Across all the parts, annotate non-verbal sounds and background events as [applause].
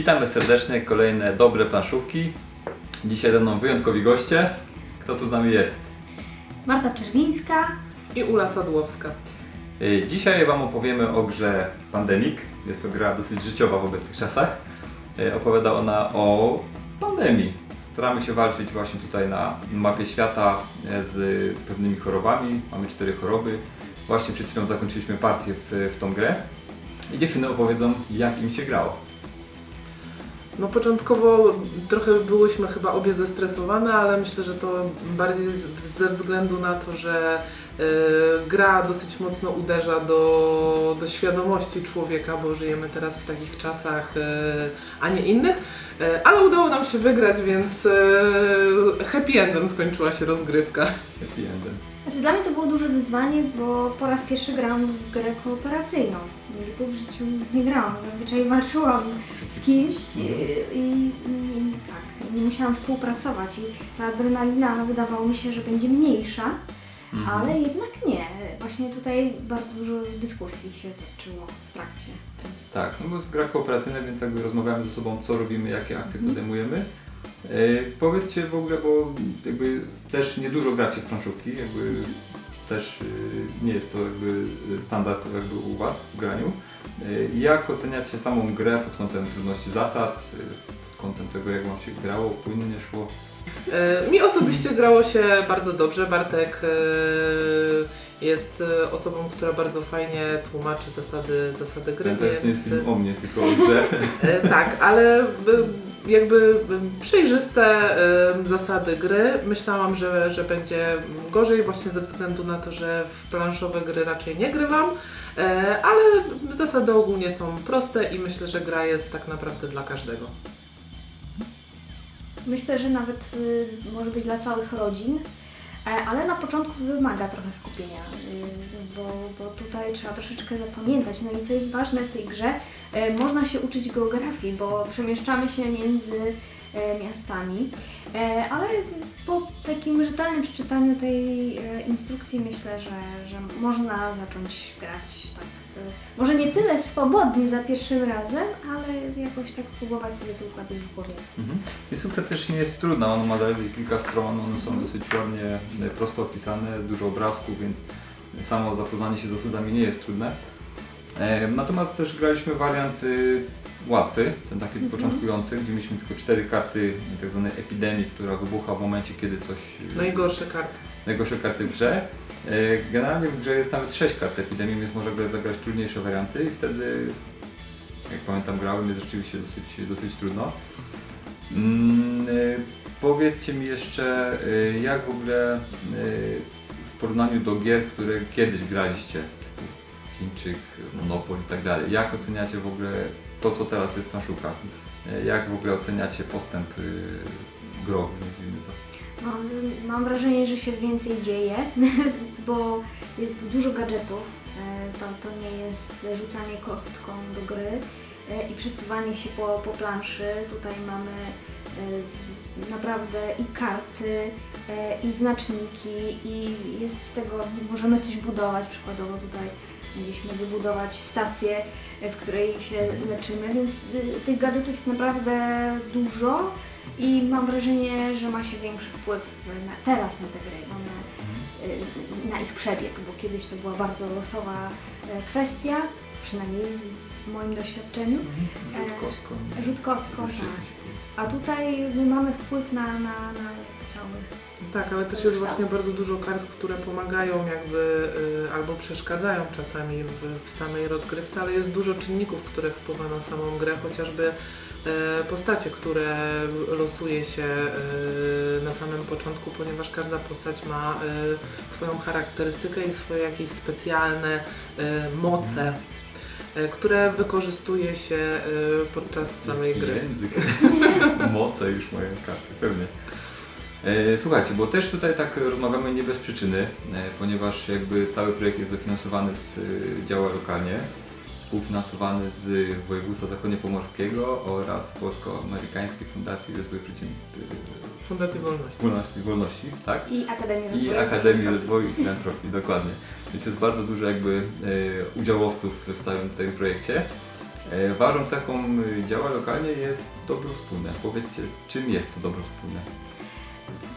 Witamy serdecznie, kolejne dobre planszówki. Dzisiaj ze mną wyjątkowi goście. Kto tu z nami jest? Marta Czerwińska. i Ula Sadłowska. Y, Dzisiaj Wam opowiemy o grze Pandemic. Jest to gra dosyć życiowa w obecnych czasach. Y, Opowiada ona o pandemii. Staramy się walczyć właśnie tutaj na mapie świata e, z pewnymi chorobami. Mamy cztery choroby. Właśnie przed chwilą zakończyliśmy partię w, w tą grę. I dziewczyny opowiedzą, jak im się grało. No początkowo trochę byłyśmy chyba obie zestresowane, ale myślę, że to bardziej ze względu na to, że e, gra dosyć mocno uderza do, do świadomości człowieka, bo żyjemy teraz w takich czasach, e, a nie innych. E, ale udało nam się wygrać, więc happy endem skończyła się rozgrywka. Happy endem. Znaczy dla mnie to było duże wyzwanie, bo po raz pierwszy grałam w grę kooperacyjną. Nigdy w życiu nie grałam. Zazwyczaj walczyłam z kimś i, i, i tak, nie musiałam współpracować i ta adrenalina wydawało mi się, że będzie mniejsza, Mhm. ale jednak nie. Właśnie tutaj bardzo dużo dyskusji się toczyło w trakcie. Tak, no bo jest gra kooperacyjna, więc jakby rozmawiamy ze sobą, co robimy, jakie akcje Mhm. podejmujemy. E, powiedzcie w ogóle, bo jakby też niedużo gracie w planszówki, jakby też e, nie jest to jakby standard jakby u Was w graniu. E, jak oceniacie samą grę pod kątem trudności zasad, pod kątem tego, jak Wam się grało, płynnie szło? Mi osobiście grało się bardzo dobrze. Bartek jest osobą, która bardzo fajnie tłumaczy zasady, zasady gry. Ten to nie jest więc- film o mnie, tylko o grze. Tak, ale jakby przejrzyste zasady gry. Myślałam, że, że będzie gorzej właśnie ze względu na to, że w planszowe gry raczej nie grywam, e, ale zasady ogólnie są proste i myślę, że gra jest tak naprawdę dla każdego. Myślę, że nawet y, może być dla całych rodzin, e, ale na początku wymaga trochę skupienia, y, bo, bo tutaj trzeba troszeczkę zapamiętać. No i co jest ważne w tej grze, można się uczyć geografii, bo przemieszczamy się między e, miastami, e, ale po takim rzetelnym przeczytaniu tej e, instrukcji myślę, że, że można zacząć grać tak. e, Może nie tyle swobodnie za pierwszym razem, ale jakoś tak próbować sobie to układać w głowie. Mhm. Instrukcja też nie jest trudna, ona ma zaledwie kilka stron, one są dosyć ładnie, e, prosto opisane, dużo obrazków, więc samo zapoznanie się z zasadami nie jest trudne. Natomiast też graliśmy wariant y, łatwy, ten taki Mhm. początkujący, gdzie mieliśmy tylko cztery karty tak zwanej epidemii, która wybucha w momencie, kiedy coś... y, Najgorsze karty. najgorsze karty w grze. E, Generalnie w grze jest nawet 6 kart epidemii, więc można grać- zagrać trudniejsze warianty i wtedy, jak pamiętam, grałem, jest rzeczywiście dosyć, dosyć trudno. Mm, e, Powiedzcie mi jeszcze, e, jak w ogóle w porównaniu do gier, które kiedyś graliście, Chińczyk, Monopol i tak dalej, jak oceniacie w ogóle to, co teraz jest na szukach? Jak w ogóle oceniacie postęp e, growy? Mam, mam wrażenie, że się więcej dzieje, [laughs] bo jest dużo gadżetów. E, To, nie jest rzucanie kostką do gry e, i przesuwanie się po, po planszy. Tutaj mamy e, naprawdę i karty, i znaczniki, i jest tego, możemy coś budować. Przykładowo tutaj mieliśmy wybudować stację, e, w której się leczymy, więc y, tych gadżetów jest naprawdę dużo. I mam wrażenie, że ma się większy wpływ na, teraz na te gry, na, y, na ich przebieg, bo kiedyś to była bardzo losowa e, kwestia, przynajmniej w moim doświadczeniu. Rzut kostką. Rzut kostką, Już się tak. A tutaj my mamy wpływ na, na, na cały. Tak, ale też jest właśnie bardzo dużo kart, które pomagają jakby y, albo przeszkadzają czasami w, w samej rozgrywce, ale jest dużo czynników, które wpływa na samą grę, chociażby e, postacie, które losuje się e, na samym początku, ponieważ każda postać ma e, swoją charakterystykę i swoje jakieś specjalne moce, które wykorzystuje się podczas samej gry. Język. [laughs] Moce już moje karty, pewnie. E, Słuchajcie, bo też tutaj tak rozmawiamy nie bez przyczyny, e, ponieważ jakby cały projekt jest dofinansowany z e, działa lokalnie, współfinansowany z województwa zachodniopomorskiego oraz Polsko-Amerykańskiej Fundacji Rozwoju Przedsiębiorstw Fundacji Wolności. Wolności, Wolności, tak? I Akademii I Rozwoju. Akademii Rozwoju i Filantropii, [laughs] dokładnie. Więc jest bardzo dużo jakby udziałowców w całym tym projekcie. Ważną cechą działa lokalnie jest dobro wspólne. Powiedzcie, czym jest to dobro wspólne?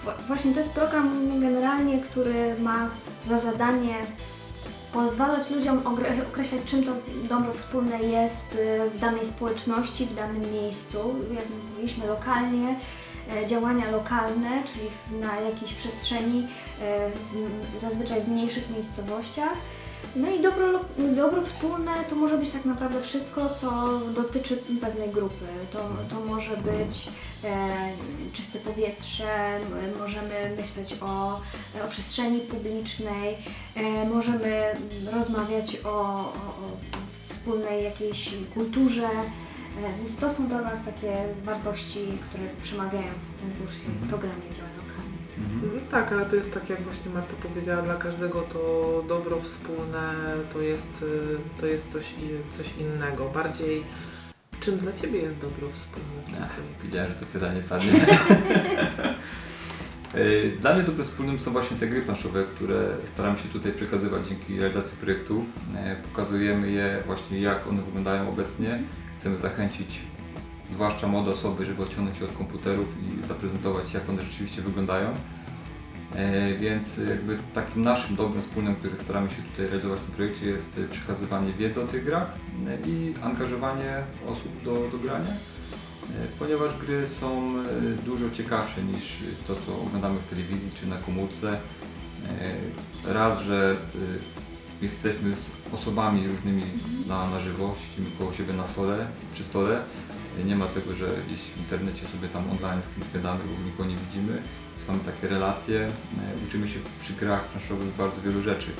Wła- Właśnie to jest program generalnie, który ma za zadanie pozwalać ludziom określać, czym to dobro wspólne jest y, w danej społeczności, w danym miejscu. Jak mówiliśmy, lokalnie, e, działania lokalne, czyli na jakiejś przestrzeni, e, zazwyczaj w mniejszych miejscowościach. No i dobro, dobro wspólne to może być tak naprawdę wszystko, co dotyczy pewnej grupy. To, to może być e, czyste powietrze, możemy myśleć o, o przestrzeni publicznej, e, możemy rozmawiać o, o, o wspólnej jakiejś kulturze. E, Więc to są dla nas takie wartości, które przemawiają w konkursie, w programie. No Tak, ale to jest tak, jak właśnie Marta powiedziała, dla każdego to dobro wspólne to jest, y, to jest coś, coś innego. Bardziej, czym dla Ciebie jest dobro wspólne Ach? Widziałem, że to pytanie padnie. E, [laughs] Dla mnie dobrem wspólnym są właśnie te gry planszowe, które staram się tutaj przekazywać dzięki realizacji projektu. E, Pokazujemy je właśnie jak one wyglądają obecnie. Chcemy zachęcić zwłaszcza młode osoby, żeby odciągnąć się od komputerów i zaprezentować jak one rzeczywiście wyglądają. E, Więc jakby takim naszym dobrem wspólnym, który staramy się tutaj realizować w tym projekcie jest przekazywanie wiedzy o tych grach e, i angażowanie osób do, do grania. E, Ponieważ gry są dużo ciekawsze niż to, co oglądamy w telewizji czy na komórce. Raz, że jesteśmy z osobami różnymi na, na żywo, siedzimy koło siebie na stole, przy stole. Nie ma tego, że gdzieś w internecie sobie tam online z kimś gadamy, bo nikogo nie widzimy. Są takie relacje, e, uczymy się przy grach planszowych bardzo wielu rzeczy.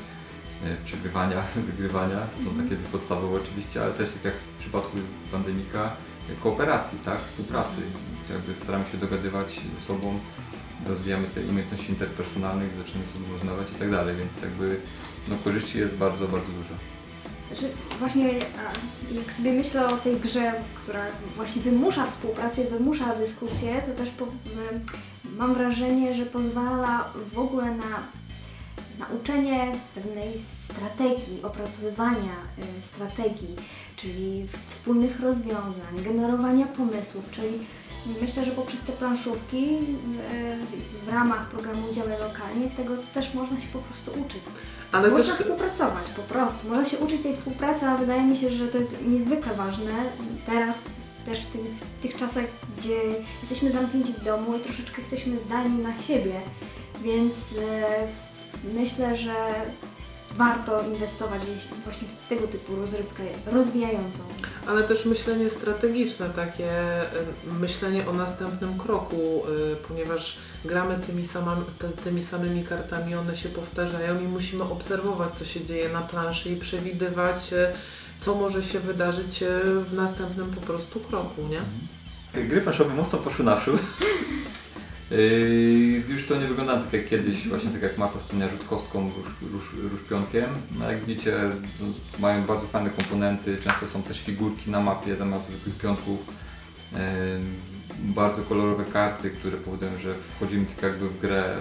E, Przegrywania, [laughs] wygrywania, są takie podstawowe oczywiście, ale też tak jak w przypadku pandemika, kooperacji, tak, współpracy. Jakby staramy się dogadywać ze sobą, rozwijamy te umiejętności interpersonalnych, zaczynamy sobą rozmawiać i tak dalej, więc jakby no, korzyści jest bardzo, bardzo dużo. Znaczy, właśnie a, jak sobie myślę o tej grze, która właśnie wymusza współpracę, wymusza dyskusję, to też po, m, mam wrażenie, że pozwala w ogóle na nauczenie pewnej strategii, opracowywania y, strategii, czyli wspólnych rozwiązań, generowania pomysłów, czyli myślę, że poprzez te planszówki y, w ramach programu Działaj Lokalnie tego też można się po prostu uczyć. Ale Można też, współpracować po prostu. Można się uczyć tej współpracy, a wydaje mi się, że to jest niezwykle ważne teraz też w tych, tych czasach, gdzie jesteśmy zamknięci w domu i troszeczkę jesteśmy zdani na siebie, więc e, myślę, że warto inwestować właśnie w tego typu rozrywkę rozwijającą. ale też myślenie strategiczne, takie myślenie o następnym kroku, y, ponieważ gramy tymi, sama, tymi samymi kartami, one się powtarzają i musimy obserwować, co się dzieje na planszy i przewidywać, y, co może się wydarzyć y, w następnym po prostu kroku, nie? Gry planszowe mocno poszły naprzód. [laughs] Yy, już to nie wygląda tak jak kiedyś, właśnie tak jak Marta wspomniała, rzut kostką, róż, róż, różpionkiem. No jak widzicie, mają bardzo fajne komponenty, często są też figurki na mapie zamiast zwykłych pionków. Yy, bardzo kolorowe karty, które powodują, że wchodzimy tak jakby w grę.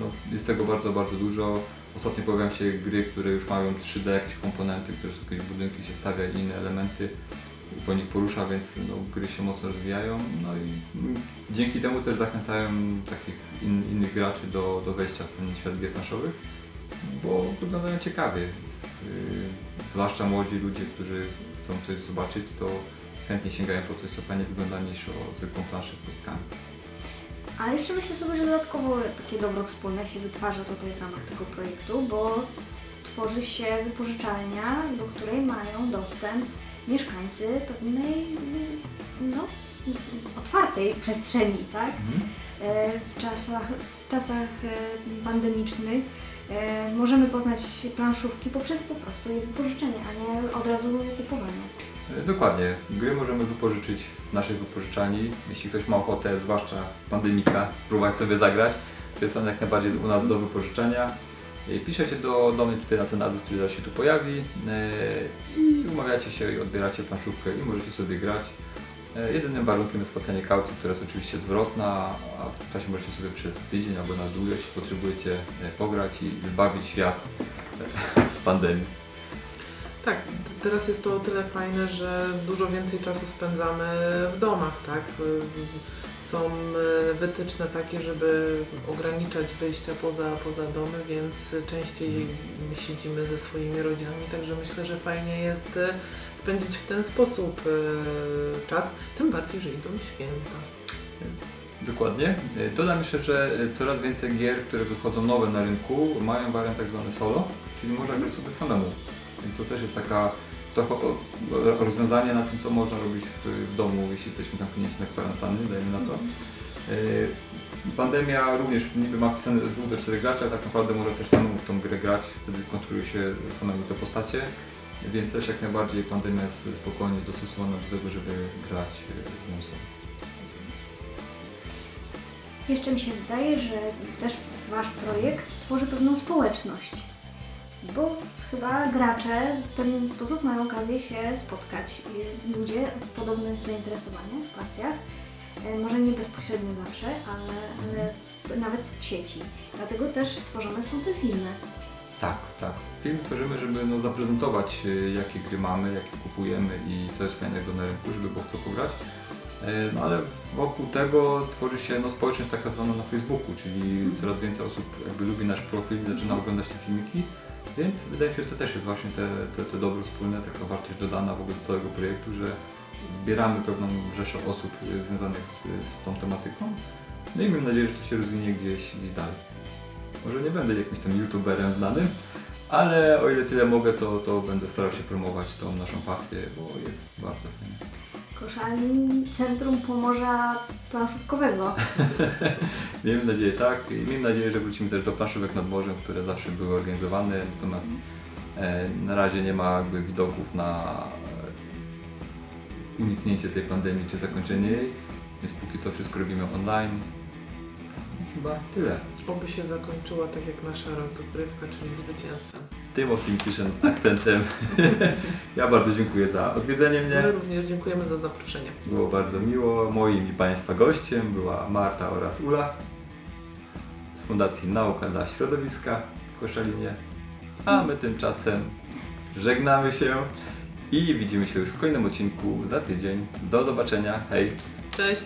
No, jest tego bardzo, bardzo dużo. Ostatnio pojawiają się gry, które już mają 3D jakieś komponenty, które są jakieś budynki się stawia i inne elementy po nich porusza, więc no, gry się mocno rozwijają. No i dzięki temu też zachęcają takich in, innych graczy do, do wejścia w ten świat gier planszowych, bo wyglądają ciekawie. Yy, zwłaszcza młodzi ludzie, którzy chcą coś zobaczyć, to chętnie sięgają po coś, co fajnie wygląda niż o zwykłą planszę z kostkami. Ale jeszcze myślę sobie, że dodatkowo takie dobro wspólne się wytwarza tutaj w ramach tego projektu, bo tworzy się wypożyczalnia, do której mają dostęp mieszkańcy pewnej no, otwartej przestrzeni, tak? E, W czasach, w czasach e, pandemicznych e, możemy poznać planszówki poprzez po prostu je wypożyczenie, a nie od razu kupowanie. Dokładnie. Gry możemy wypożyczyć w naszej wypożyczalni. Jeśli ktoś ma ochotę, zwłaszcza pandemika, spróbować sobie zagrać, to jest on jak najbardziej u nas do wypożyczenia. E, Piszecie do, do mnie tutaj na ten adres, który zaraz się tu pojawi e, i umawiacie się i odbieracie planszówkę i możecie sobie grać. E, Jedynym warunkiem jest płacenie kaucji, która jest oczywiście zwrotna, a w czasie możecie sobie przez tydzień albo na dłużej, jeśli potrzebujecie pograć i zbawić świat [laughs] w pandemii. Tak, teraz jest to o tyle fajne, że dużo więcej czasu spędzamy w domach, tak? Są y, wytyczne takie, żeby ograniczać wyjścia poza, poza domy, więc częściej siedzimy ze swoimi rodzinami, także myślę, że fajnie jest y, spędzić w ten sposób y, czas, tym bardziej, że idą święta. Dokładnie. E, Dodam jeszcze, że e, coraz więcej gier, które wychodzą nowe na rynku, mają wariant tak zwany solo, czyli można grać sobie samemu. Więc to też jest taka trochę rozwiązanie na tym, co można robić w, domu, jeśli jesteśmy zamknięci na kwarantanny, dajmy na to. E, Pandemia również niby ma wpisane 2 do 4 graczy, ale tak naprawdę może też samemu w tą grę grać, wtedy kontroluje się samemu te postacie, więc też jak najbardziej pandemia jest spokojnie dostosowana do tego, żeby grać e, w sobie. Jeszcze mi się wydaje, że też Wasz projekt tworzy pewną społeczność. Bo chyba gracze w pewien sposób mają okazję się spotkać. Ludzie w podobnych zainteresowaniach, pasjach. E, Może nie bezpośrednio zawsze, ale, ale nawet w sieci. Dlatego też tworzone są te filmy. Tak, tak. Film tworzymy, żeby no, zaprezentować y, jakie gry mamy, jakie kupujemy i co jest fajnego na rynku, żeby było w to pograć. E, No ale wokół tego tworzy się no, społeczność taka zwana na Facebooku, czyli coraz więcej osób jakby lubi nasz profil i zaczyna oglądać te filmiki, więc wydaje mi się, że to też jest właśnie te, te, te dobro wspólne, taka wartość dodana w ogóle do całego projektu, że zbieramy pewną rzeszę osób związanych z, z tą tematyką. No i mam nadzieję, że to się rozwinie gdzieś, gdzieś dalej. Może nie będę jakimś tam youtuberem znanym, ale o ile tyle mogę, to, to będę starał się promować tą naszą pasję, bo jest bardzo fajnie. Koszalin Centrum Pomorza Planszówkowego. [laughs] Miejmy nadzieję tak i miejmy nadzieję, że wrócimy też do planszówek nad morzem, które zawsze były organizowane, natomiast e, na razie nie ma jakby widoków na e, uniknięcie tej pandemii czy zakończenie jej, więc póki co wszystko robimy online. Chyba tyle. Oby się zakończyła tak jak nasza rozgrywka, czyli zwycięstwem. Tym optymistycznym akcentem [laughs] ja bardzo dziękuję za odwiedzenie mnie. My również dziękujemy za zaproszenie. Było bardzo miło. Moim i Państwa gościem była Marta oraz Ula z Fundacji Nauka dla Środowiska w Koszalinie. A my tymczasem żegnamy się i widzimy się już w kolejnym odcinku za tydzień. Do zobaczenia. Hej! Cześć!